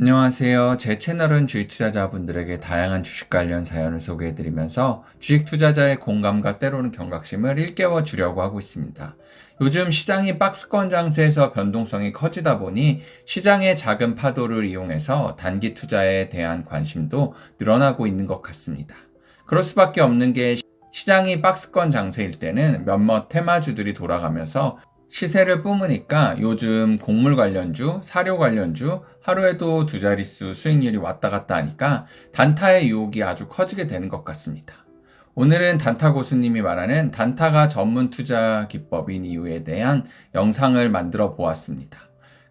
안녕하세요. 제 채널은 주식 투자자분들에게 다양한 주식 관련 사연을 소개해드리면서 주식 투자자의 공감과 때로는 경각심을 일깨워 주려고 하고 있습니다. 요즘 시장이 박스권 장세에서 변동성이 커지다 보니 시장의 작은 파도를 이용해서 단기 투자에 대한 관심도 늘어나고 있는 것 같습니다. 그럴 수밖에 없는 게 시장이 박스권 장세일 때는 몇몇 테마주들이 돌아가면서 시세를 뿜으니까 요즘 곡물 관련주, 사료 관련주 하루에도 두 자릿수 수익률이 왔다 갔다 하니까 단타의 유혹이 아주 커지게 되는 것 같습니다. 오늘은 단타 고수님이 말하는 단타가 전문 투자 기법인 이유에 대한 영상을 만들어 보았습니다.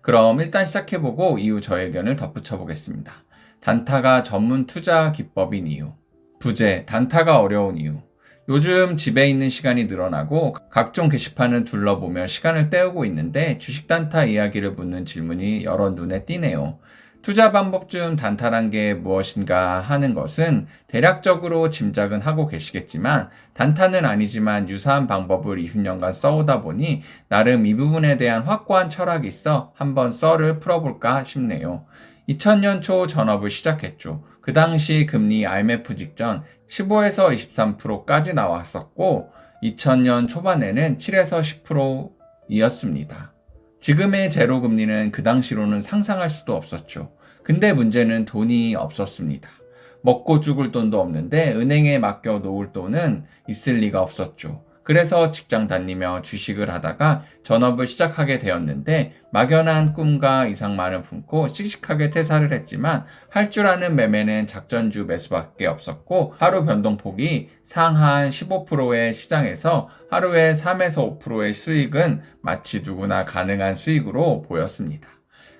그럼 일단 시작해보고 이후 저의 의견을 덧붙여 보겠습니다. 단타가 전문 투자 기법인 이유. 부재, 단타가 어려운 이유. 요즘 집에 있는 시간이 늘어나고 각종 게시판을 둘러보며 시간을 때우고 있는데 주식 단타 이야기를 묻는 질문이 여러 눈에 띄네요. 투자 방법 중 단타란 게 무엇인가 하는 것은 대략적으로 짐작은 하고 계시겠지만 단타는 아니지만 유사한 방법을 20년간 써오다 보니 나름 이 부분에 대한 확고한 철학이 있어 한번 썰을 풀어볼까 싶네요. 2000년 초 전업을 시작했죠. 그 당시 금리 IMF 직전 15에서 23%까지 나왔었고 2000년 초반에는 7에서 10%이었습니다. 지금의 제로 금리는 그 당시로는 상상할 수도 없었죠. 근데 문제는 돈이 없었습니다. 먹고 죽을 돈도 없는데 은행에 맡겨 놓을 돈은 있을 리가 없었죠. 그래서 직장 다니며 주식을 하다가 전업을 시작하게 되었는데 막연한 꿈과 이상만을 품고 씩씩하게 퇴사를 했지만 할 줄 아는 매매는 작전주 매수밖에 없었고 하루 변동폭이 상한 15%의 시장에서 하루에 3에서 5%의 수익은 마치 누구나 가능한 수익으로 보였습니다.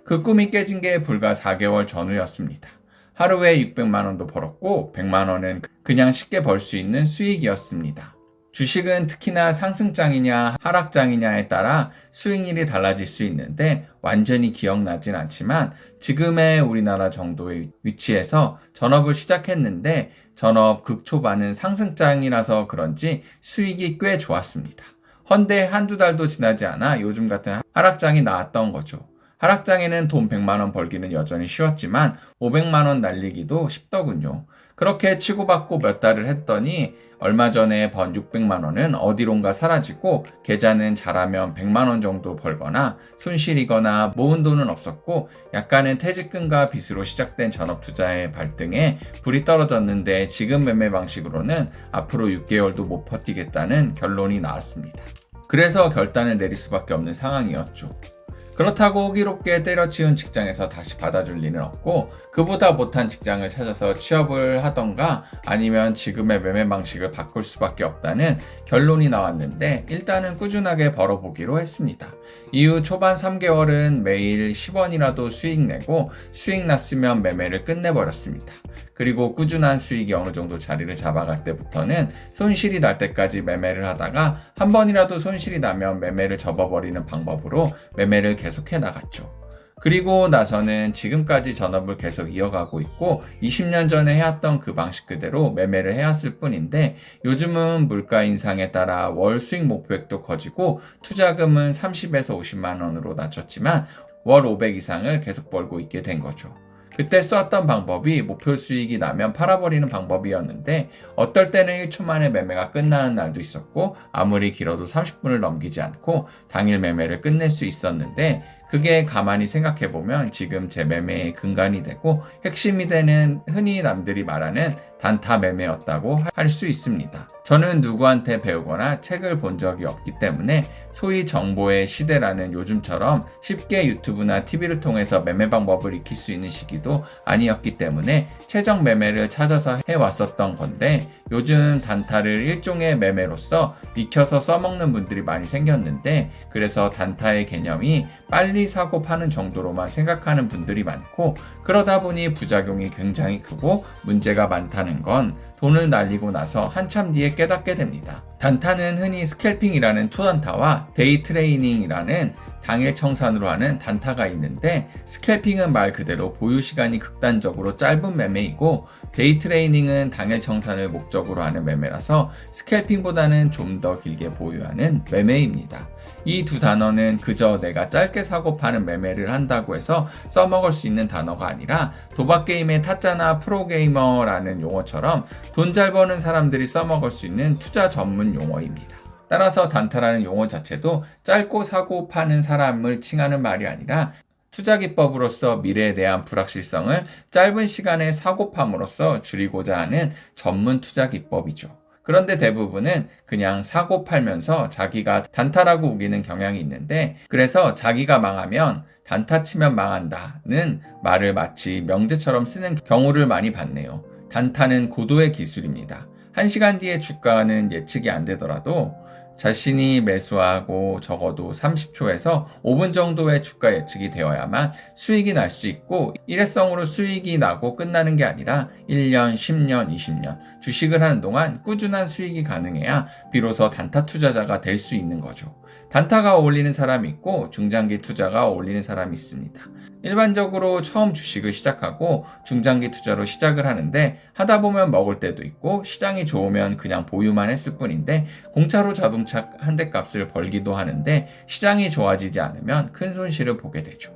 그 꿈이 깨진 게 불과 4개월 전후였습니다. 하루에 600만 원도 벌었고 100만 원은 그냥 쉽게 벌 수 있는 수익이었습니다. 주식은 특히나 상승장이냐 하락장이냐에 따라 수익률이 달라질 수 있는데 완전히 기억나진 않지만 지금의 우리나라 정도의 위치에서 전업을 시작했는데 전업 극초반은 상승장이라서 그런지 수익이 꽤 좋았습니다. 헌데 한두 달도 지나지 않아 요즘 같은 하락장이 나왔던 거죠. 하락장에는 돈 100만원 벌기는 여전히 쉬웠지만 500만원 날리기도 쉽더군요. 그렇게 치고받고 몇 달을 했더니 얼마 전에 번 600만원은 어디론가 사라지고 계좌는 잘하면 100만원 정도 벌거나 손실이거나 모은 돈은 없었고 약간은 퇴직금과 빚으로 시작된 전업 투자의 발등에 불이 떨어졌는데 지금 매매 방식으로는 앞으로 6개월도 못 버티겠다는 결론이 나왔습니다. 그래서 결단을 내릴 수밖에 없는 상황이었죠. 그렇다고 호기롭게 때려치운 직장에서 다시 받아줄 리는 없고 그보다 못한 직장을 찾아서 취업을 하던가 아니면 지금의 매매 방식을 바꿀 수밖에 없다는 결론이 나왔는데 일단은 꾸준하게 벌어보기로 했습니다. 이후 초반 3개월은 매일 10원이라도 수익 내고 수익 났으면 매매를 끝내버렸습니다. 그리고 꾸준한 수익이 어느 정도 자리를 잡아갈 때부터는 손실이 날 때까지 매매를 하다가 한 번이라도 손실이 나면 매매를 접어버리는 방법으로 매매를 계속해 나갔죠. 그리고 나서는 지금까지 전업을 계속 이어가고 있고 20년 전에 해왔던 그 방식 그대로 매매를 해왔을 뿐인데 요즘은 물가 인상에 따라 월 수익 목표액도 커지고 투자금은 30에서 50만 원으로 낮췄지만 월 500 이상을 계속 벌고 있게 된 거죠. 그때 썼던 방법이 목표 수익이 나면 팔아버리는 방법이었는데 어떨 때는 1초 만에 매매가 끝나는 날도 있었고 아무리 길어도 30분을 넘기지 않고 당일 매매를 끝낼 수 있었는데 그게 가만히 생각해보면 지금 제 매매의 근간이 되고 핵심이 되는 흔히 남들이 말하는 단타 매매였다고 할 수 있습니다. 저는 누구한테 배우거나 책을 본 적이 없기 때문에 소위 정보의 시대라는 요즘처럼 쉽게 유튜브나 TV를 통해서 매매 방법을 익힐 수 있는 시기도 아니었기 때문에 최적 매매를 찾아서 해왔었던 건데 요즘 단타를 일종의 매매로서 익혀서 써먹는 분들이 많이 생겼는데 그래서 단타의 개념이 빨리 사고 파는 정도로만 생각하는 분들이 많고 그러다 보니 부작용이 굉장히 크고 문제가 많다는 건 돈을 날리고 나서 한참 뒤에 깨닫게 됩니다. 단타는 흔히 스캘핑이라는 초단타와 데이 트레이닝이라는 당일 청산으로 하는 단타가 있는데 스캘핑은 말 그대로 보유 시간이 극단적으로 짧은 매매이고 데이 트레이닝은 당일 청산을 목적으로 하는 매매라서 스캘핑보다는 좀 더 길게 보유하는 매매입니다. 이 두 단어는 그저 내가 짧게 사고 파는 매매를 한다고 해서 써먹을 수 있는 단어가 아니라 도박 게임의 타짜나 프로게이머라는 용어처럼 돈 잘 버는 사람들이 써먹을 수 있는 투자 전문 용어입니다. 따라서 단타라는 용어 자체도 짧고 사고 파는 사람을 칭하는 말이 아니라 투자 기법으로서 미래에 대한 불확실성을 짧은 시간에 사고팜으로써 줄이고자 하는 전문 투자 기법이죠. 그런데 대부분은 그냥 사고 팔면서 자기가 단타라고 우기는 경향이 있는데 그래서 자기가 망하면 단타 치면 망한다는 말을 마치 명제처럼 쓰는 경우를 많이 봤네요. 단타는 고도의 기술입니다. 1시간 뒤에 주가는 예측이 안 되더라도 자신이 매수하고 적어도 30초에서 5분 정도의 주가 예측이 되어야만 수익이 날 수 있고 일회성으로 수익이 나고 끝나는 게 아니라 1년, 10년, 20년 주식을 하는 동안 꾸준한 수익이 가능해야 비로소 단타 투자자가 될 수 있는 거죠. 단타가 어울리는 사람이 있고 중장기 투자가 어울리는 사람이 있습니다. 일반적으로 처음 주식을 시작하고 중장기 투자로 시작을 하는데 하다 보면 먹을 때도 있고 시장이 좋으면 그냥 보유만 했을 뿐인데 공짜로 자동차 한 대 값을 벌기도 하는데 시장이 좋아지지 않으면 큰 손실을 보게 되죠.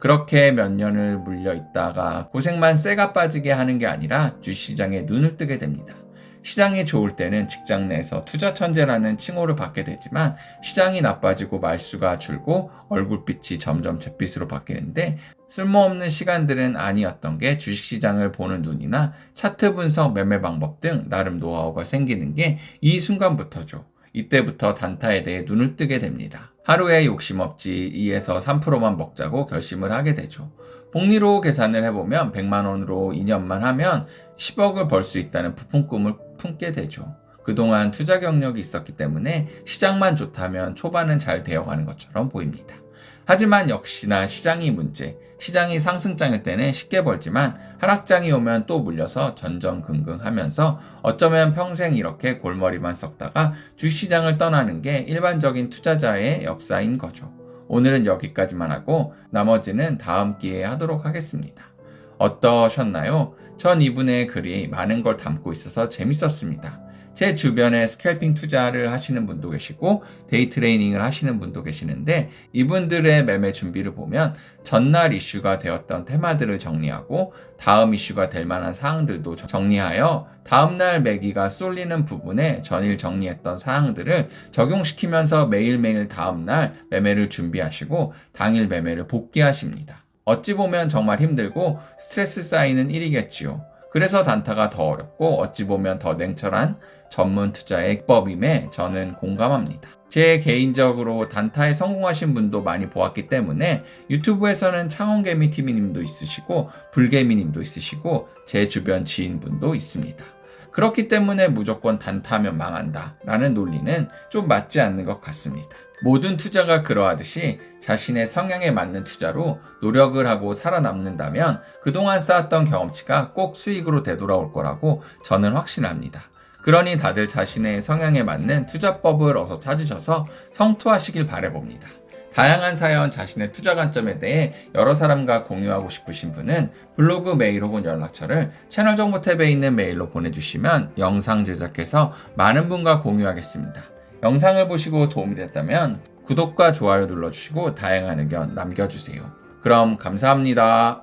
그렇게 몇 년을 물려 있다가 고생만 쇠가 빠지게 하는 게 아니라 주시장에 눈을 뜨게 됩니다. 시장이 좋을 때는 직장 내에서 투자 천재라는 칭호를 받게 되지만 시장이 나빠지고 말수가 줄고 얼굴빛이 점점 잿빛으로 바뀌는데 쓸모없는 시간들은 아니었던 게 주식시장을 보는 눈이나 차트 분석, 매매 방법 등 나름 노하우가 생기는 게 이 순간부터죠. 이때부터 단타에 대해 눈을 뜨게 됩니다. 하루에 욕심 없지 2에서 3%만 먹자고 결심을 하게 되죠. 복리로 계산을 해보면 100만 원으로 2년만 하면 10억을 벌 수 있다는 부푼 꿈을 품게 되죠. 그동안 투자 경력이 있었기 때문에 시장만 좋다면 초반은 잘 되어가는 것처럼 보입니다. 하지만 역시나 시장이 문제. 시장이 상승장일 때는 쉽게 벌지만 하락장이 오면 또 물려서 전전긍긍 하면서 어쩌면 평생 이렇게 골머리만 썩다가 주시장을 떠나는 게 일반적인 투자자의 역사인 거죠. 오늘은 여기까지만 하고 나머지는 다음 기회에 하도록 하겠습니다. 어떠셨나요? 전 이분의 글이 많은 걸 담고 있어서 재밌었습니다. 제 주변에 스캘핑 투자를 하시는 분도 계시고 데이 트레이닝을 하시는 분도 계시는데 이분들의 매매 준비를 보면 전날 이슈가 되었던 테마들을 정리하고 다음 이슈가 될 만한 사항들도 정리하여 다음날 매기가 쏠리는 부분에 전일 정리했던 사항들을 적용시키면서 매일매일 다음날 매매를 준비하시고 당일 매매를 복귀하십니다. 어찌 보면 정말 힘들고 스트레스 쌓이는 일이겠지요. 그래서 단타가 더 어렵고 어찌 보면 더 냉철한 전문 투자의 기법임에 저는 공감합니다. 제 개인적으로 단타에 성공하신 분도 많이 보았기 때문에 유튜브에서는 창원개미 TV님도 있으시고 불개미님도 있으시고 제 주변 지인분도 있습니다. 그렇기 때문에 무조건 단타하면 망한다 라는 논리는 좀 맞지 않는 것 같습니다. 모든 투자가 그러하듯이 자신의 성향에 맞는 투자로 노력을 하고 살아남는다면 그동안 쌓았던 경험치가 꼭 수익으로 되돌아올 거라고 저는 확신합니다. 그러니 다들 자신의 성향에 맞는 투자법을 어서 찾으셔서 성투하시길 바래봅니다. 다양한 사연, 자신의 투자 관점에 대해 여러 사람과 공유하고 싶으신 분은 블로그 메일 혹은 연락처를 채널 정보 탭에 있는 메일로 보내주시면 영상 제작해서 많은 분과 공유하겠습니다. 영상을 보시고 도움이 됐다면 구독과 좋아요 눌러주시고 다양한 의견 남겨주세요. 그럼 감사합니다.